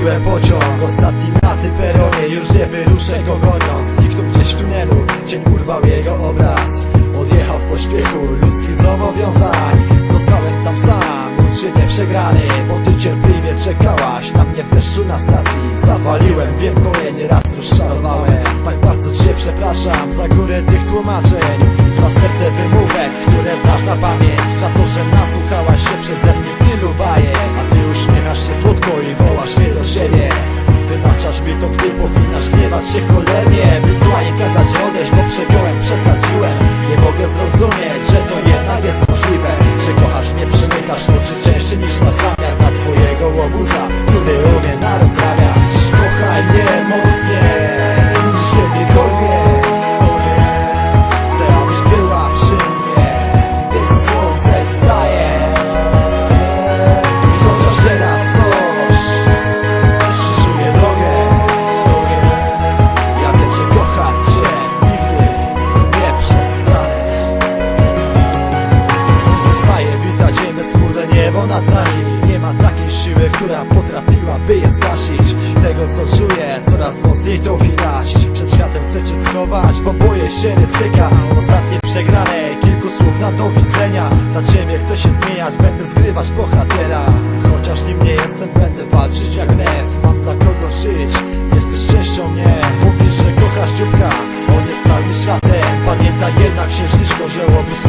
Zgubiłem pociąg, ostatni na tym peronie Już nie wyruszę go goniąc. Zniknął gdzieś w tunelu, cień urwał jego obraz Odjechał w pośpiechu ludzkich zobowiązań. Zostałem tam sam, uczynę przegrany Bo ty cierpliwie czekałaś na mnie w deszczu na stacji. Zawaliłem, wiem, kolejny raz rozczarowałem. Tak bardzo cię przepraszam za górę tych tłumaczeń. Za wymówek, które znasz na pamięć Za to, że to, gdy powinnaś gniewać się cholernie Być zła i kazać odejść, bo przegiąłem, przesadziłem. Nie mogę zrozumieć, że to jednak jest możliwe Że kochasz mnie, przymykasz oczy częściej niż masz zamiar Na twojego łobuza, który umie Kochaj niebo nad nami. Nie ma takiej siły, która potrafiłaby je zgasić. Tego co czuję, coraz mocniej to widać. Przed światem chcę Cię schować, bo boję się ryzyka. Ostatnie przegrane, kilku słów na do widzenia. Dla Ciebie chcę się zmieniać, będę zgrywać bohatera. Chociaż nim nie jestem, będę walczyć jak lew. Mam dla kogo żyć, jesteś częścią mnie. Mówisz, że kochasz dzióbka, on jest całym światem. Pamiętaj jednak księżniczko, że łobuz